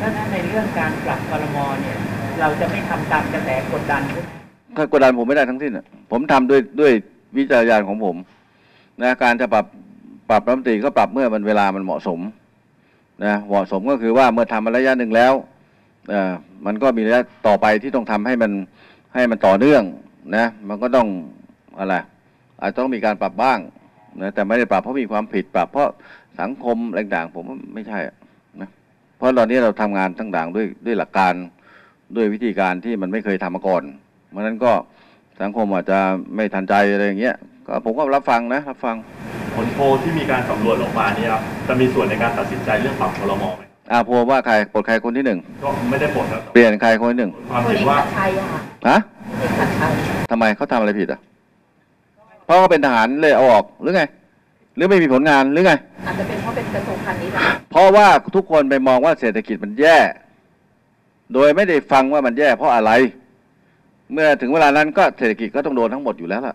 ถ้าในเรื่องการปรับครมเนี่ย เราจะไม่ทำตามกระแสกดดัน ถ้ากดดันผมไม่ได้ทั้งสิ้นผมทำด้วยด้วยวิจารณญาณของผมนะการจะปรับปรับรัฐมนตรีก็ปรับเมื่อมันเวลามันเหมาะสมนะเหมาะสมก็คือว่าเมื่อทำมาระยะหนึ่งแล้วเอ่อมันก็มีระยะต่อไปที่ต้องทำให้มันให้มันต่อเนื่องนะ มันก็ต้องอะไรอาจจะต้องมีการปรับบ้างนะแต่ไม่ได้ปรับเพราะมีความผิดปรับเพราะสังคมต่างๆผมว่าไม่ใช่อะนะ เพราะตอนนี้เราทำงานต่างๆด้วยด้วยหลักการด้วยวิธีการที่มันไม่เคยทำมาก่อน เพราะฉะนั้นก็สังคมอาจจะไม่ทันใจอะไรอย่างเงี้ยก็ผมก็รับฟังนะรับฟังผลโพลที่มีการสำรวจออกมาเนี่ยครับจะมีส่วนในการตัดสินใจเรื่องปรับครมไหมอาโพว่าใครปลดใครคนที่หนึ่งก็ไม่ได้ผลครับเปลี่ยนใครคนที่หนึ่งความคนเห็นเอกว่าชัดชัยอะค่ะฮะเอกชัดชัยทำไมเขาทำอะไรผิดอะเพราะเขาเป็นทหารเลยเอาออกหรือไง หรือไม่มีผลงานหรือไงอาจจะเป็นเพราะเป็นกระทรวงพาณิชย์อะเพ ราะว่าทุกคนไปมองว่าเศรษฐกิจมันแย่ โดยไม่ได้ฟังว่ามันแย่เพราะอะไร เมื่อถึงเวลานั้นก็เศรษฐกิจก็ต้องโดนทั้งหมดอยู่แล้วล่ะ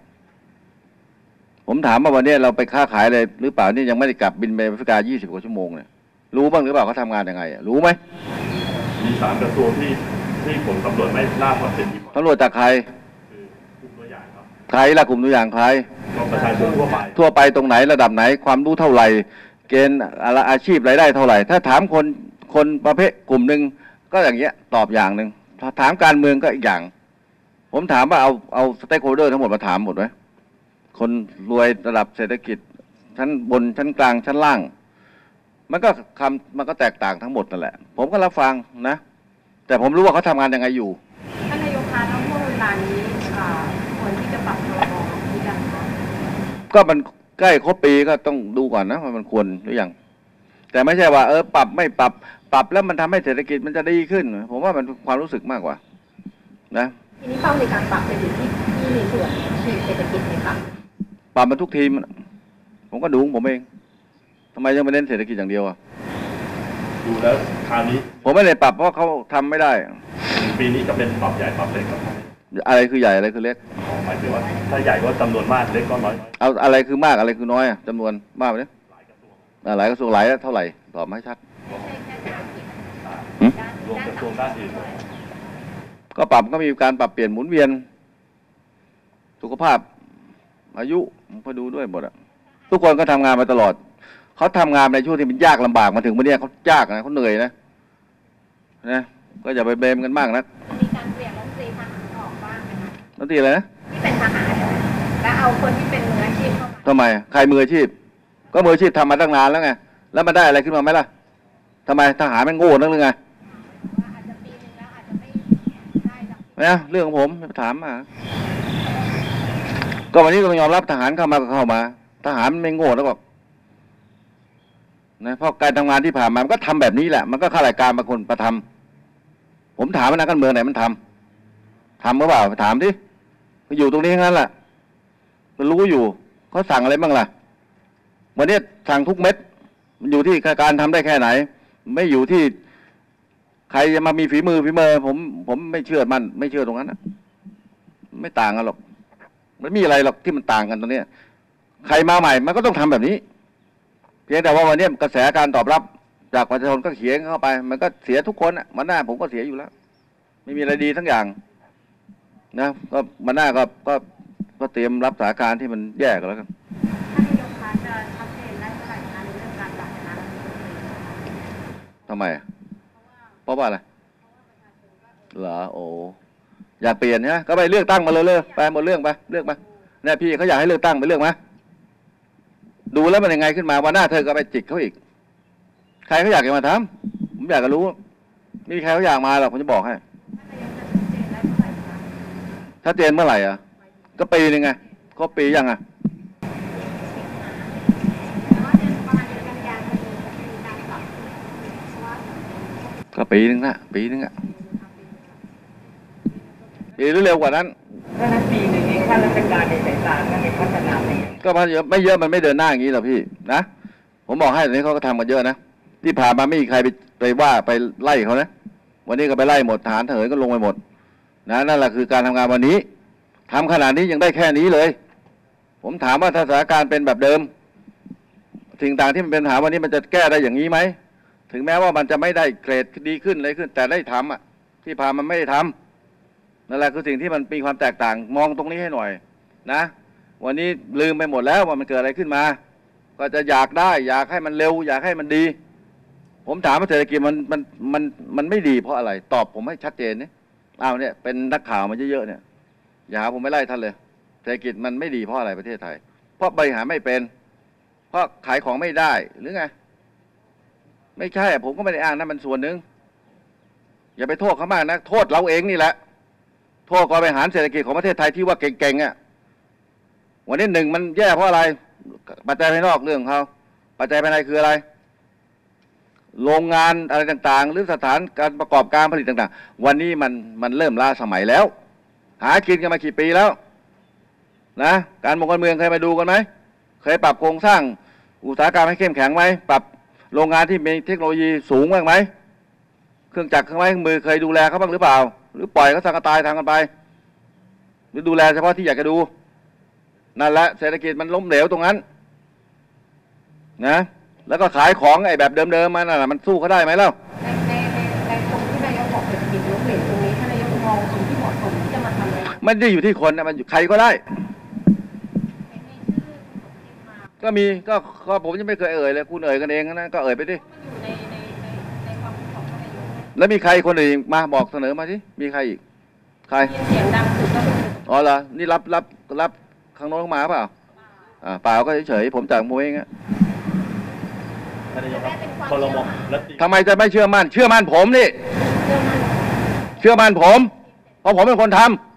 ผมถามว่าวันนี้เราไปค้าขายอะไรหรือเปล่านี่ยังไม่ได้กลับบินไปแอฟริกา 20 กว่าชั่วโมงเนี่ยรู้บ้างหรือเปล่าเขาทำงานยังไงอะรู้ไหมมีสามกระทรวงที่ที่ผลสำรวจไม่ล่าความเป็นจริงตำรวจจากใครคือกลุ่มตัวอย่างครับใครละกลุ่มตัวอย่างใครก็ประชาชนทั่วไปทั่วไปตรงไหนระดับไหนความรู้เท่าไหร่ เกณฑ์อะไรอาชีพรายได้เท่าไหร่ ถ้าถามคนคนประเภทกลุ่มหนึ่งก็อย่างเงี้ยตอบอย่างหนึ่งถ้าถามการเมืองก็อีกอย่าง ผมถามว่าเอาเอาสเต็กโฮเดอร์ทั้งหมดมาถามหมดไหมคนรวยระดับเศรษฐกิจ ชั้นบนชั้นกลางชั้นล่าง มันก็คำมันก็แตกต่างทั้งหมดนั่นแหละ ผมก็รับฟังนะ แต่ผมรู้ว่าเขาทำงานยังไงอยู่ท่านนายกคะแล้วช่วงเวลานี้อ่าควรที่จะปรับครมหรือยังคะก็มัน ใกล้ครบปีก็ต้องดูก่อนนะว่ามันควรหรือยังแต่ไม่ใช่ว่าเออปรับไม่ปรับ ปรับแล้วมันทำให้เศรษฐกิจมันจะดีขึ้น ผมว่ามันความรู้สึกมากกว่า นะทีนี้เป้าในการปรับจะอยู่ที่ที่ในส่วนที่เศรษฐกิจไหมคะปรับมันทุกทีมอะผมก็ดูของผมเองทำไมยังไม่เน้นเศรษฐกิจอย่างเดียวอะดูแล้วคราวนี้ ผมไม่ได้ปรับเพราะเขาทำไม่ได้ ปีนี้จะเป็นปรับใหญ่ปรับเล็กครับอะไรคือใหญ่อะไรคือเล็ก หมายถึงว่าถ้าใหญ่ก็จำนวนมากเล็กก็น้อยเอาอะไรคือมากอะไรคือน้อยอะจำนวนมากไหมเนี่ยอ่าหลายกระทรวงหลายเท่าไหร่ตอบมาให้ชัด หืม รวมกระทรวงด้านอื่นก็ปรับก็มีการปรับเปลี่ยนหมุนเวียน สุขภาพ อายุผมก็ดูด้วยหมดอะทุกคนก็ทำงานมาตลอด เขาทำงานในช่วงที่มันยากลำบากมาถึงวันเนี้ยเขายากนะเขาเหนื่อยนะนะก็อย่าไปเบมกันมากนะมีการเปลี่ยนรัฐมนตรีทหารออกบ้างไหมคะ นั่นทีอะไรนะ ที่เป็นทหารแล้วเอาคนที่เป็นมืออาชีพเข้ามาทำไม ใครมืออาชีพ ก็มืออาชีพทำมาตั้งนานแล้วไง แล้วมันได้อะไรขึ้นมาไหมล่ะทำไมทหารมันโง่นักหรือไงว่าอาจจะปีนึงแล้วอาจจะไม่ได้หรอกนะเรื่องของผมอย่าไปถามมาก็วันนี้ก็ต้องยอมรับทหารเข้ามาก็เข้ามา ทหารมันไม่โง่แล้วบอกนะเพราะการทำงานที่ผ่านมา มันก็ทำแบบนี้แหละ มันก็ข้าราชการบางคนประทำผมถามว่านักการเมืองไหนมันทำทำหรือเปล่าไปถามดิ ก็อยู่ตรงนี้งนั้นแหละมันรู้อยู่เขาสั่งอะไรบ้างล่ะ วันนี้สั่งทุกเม็ด มันอยู่ที่การทำได้แค่ไหน ไม่อยู่ที่ใครจะมามีฝีมือฝีมือ ผม ผมไม่เชื่อมัน ไม่เชื่อตรงนั้นนะไม่ต่างกันหรอกไม่มีอะไรหรอกที่มันต่างกันตรงนี้ใครมาใหม่ มันก็ต้องทำแบบนี้ เพียงแต่ว่าวันนี้กระแสการตอบรับ จากประชาชนก็เขียนเข้าไป มันก็เสียทุกคนอะมันหน้าผมก็เสียอยู่แล้ว ไม่มีอะไรดีทั้งอย่าง นะก็มันหน้าก็ก็ก็เตรียมรับสถานการณ์ที่มันแย่กันแล้วกันท่านนายกคะจะชัดเจนได้เมื่อไหร่คะในเรื่องการปรับคณะรัฐมนตรีทำไมอะเพราะว่าอะไรเหรอโอ้อยากเปลี่ยนใช่ไหมก็ไปเลือกตั้งมาเลยเลยไปหมดเรื่องไปเลือกมาเนี่ยพี่เขาอยากให้เลือกตั้งไปเลือกมาดูแล้วมันยังไงขึ้นมาวันหน้าเธอก็ไปจิกเขาอีก ใครเขาอยากจะมาทำผมอยากจะรู้ไม่มีใครเขาอยากมาหรอกผมจะบอกให้ ท่านนายกจะ ชัดเจนได้เมื่อไหร่คะชัดเจนเมื่อไหร่อะ ก็ปีหนึ่งไงครบปียังอะแต่ว่าเดือนประมาณเดือนกันยายนจะมีการปรับเพราะว่าก็ปีหนึ่งนะปีหนึ่งอะปีหรือเร็วกว่านั้นถ้านั้นปีหนึ่งเองข้าราชการในสายตาท่านในพัฒนาไปยังไงก็มันเยอะไม่เยอะมันไม่เดินหน้าอย่างนี้หรอกพี่นะผมบอกให้ตอนนี้เขาก็ทำกันเยอะนะที่ผ่านมาไม่มีใครไปไปว่าไปไล่เขานะวันนี้ก็ไปไล่หมดฐานเถินก็ลงไปหมด นะนั่นแหละคือการทำงานวันนี้ทำขนาดนี้ยังได้แค่นี้เลย ผมถามว่าถ้าสถานการณ์เป็นแบบเดิมสิ่งต่างที่มันเป็นปัญหาวันนี้มันจะแก้ได้อย่างนี้ไหมถึงแม้ว่ามันจะไม่ได้เกรดดีขึ้นเลยขึ้น แต่ได้ทำอะ ที่พามันไม่ได้ทำนั่นแหละคือสิ่งที่มันมีความแตกต่างมองตรงนี้ให้หน่อย นะ วันนี้ลืมไปหมดแล้วว่ามันเกิดอะไรขึ้นมา ก็จะอยากได้ อยากให้มันเร็ว อยากให้มันดี ผมถามว่าเศรษฐกิจมันมันมันมันไม่ดีเพราะอะไร ตอบผมให้ชัดเจนเนี่ย อ้าวเนี่ยเป็นนักข่าวมาเยอะๆเนี่ยอย่าหาผมไม่ไล่ท่านเลยเศรษฐกิจมันไม่ดีเพราะอะไรประเทศไทย เพราะบริหารไม่เป็น เพราะขายของไม่ได้หรือไงไม่ใช่ ผมก็ไม่ได้อ้างนั่นมันส่วนหนึ่งอย่าไปโทษเขามากนะโทษเราเองนี่แหละ โทษกองบริหารเศรษฐกิจของประเทศไทยที่ว่าเก่งๆอะวันนี้หนึ่งมันแย่เพราะอะไร ปัจจัยภายนอกเรื่องเขาปัจจัยภายในคืออะไร โรงงานอะไรต่างๆ หรือสถานการประกอบการผลิตต่างๆ วันนี้มันมันเริ่มล้าสมัยแล้ว หากินกันมากี่ปีแล้วนะการมองการเมืองเคยมาดูกันไหมเคยปรับโครงสร้างอุตสาหกรรมให้เข้มแข็งไหมปรับโรงงานที่มีเทคโนโลยีสูงบ้างไหมเครื่องจักรเครื่องไม้เครื่องมือเคยดูแลเขาบ้างหรือเปล่า หรือปล่อยเขาสังกตายทางกันไป หรือดูแลเฉพาะที่อยากจะดูนั่นแหละเศรษฐกิจมันล้มเหลวตรงนั้น นะ แล้วก็ขายของไอ้แบบเดิมๆมันน่ะมันสู้เขาได้ไหมเล่าในในในในตรงที่นายกบอกเศรษฐกิจล้มเหลวตรงนี้ถ้านายกมองสิ่งที่เหมาะสมที่จะมาทำอะไรมันได้อยู่ที่คนนะมันอยู่ใครก็ได้เห็นมีชื่อคุณสมคิดมาก็มีก็ก็ผมยังไม่เคยเอ่ยเลยคุณเอ่ยกันเองนะก็เอ่ยไปดิมันอยู่ในในในในความคิดของท่านนายกแล้วมีใครคนอื่นอีกมาบอกเสนอมาสิมีใครอีก ใครเสียงดังสุดก็เป็นคุณอ๋อเหรอนี่รับรับรับข้างโน้นเข้ามาเปล่าอ่าเปล่าก็เฉยๆผมจากมวยเองอะท่านนายกครับคอรมอทำไมจะไม่เชื่อมั่น เชื่อมั่นผมนี่เรื่องมันเชื่อมั่นผม เพราะผมเป็นคนทำ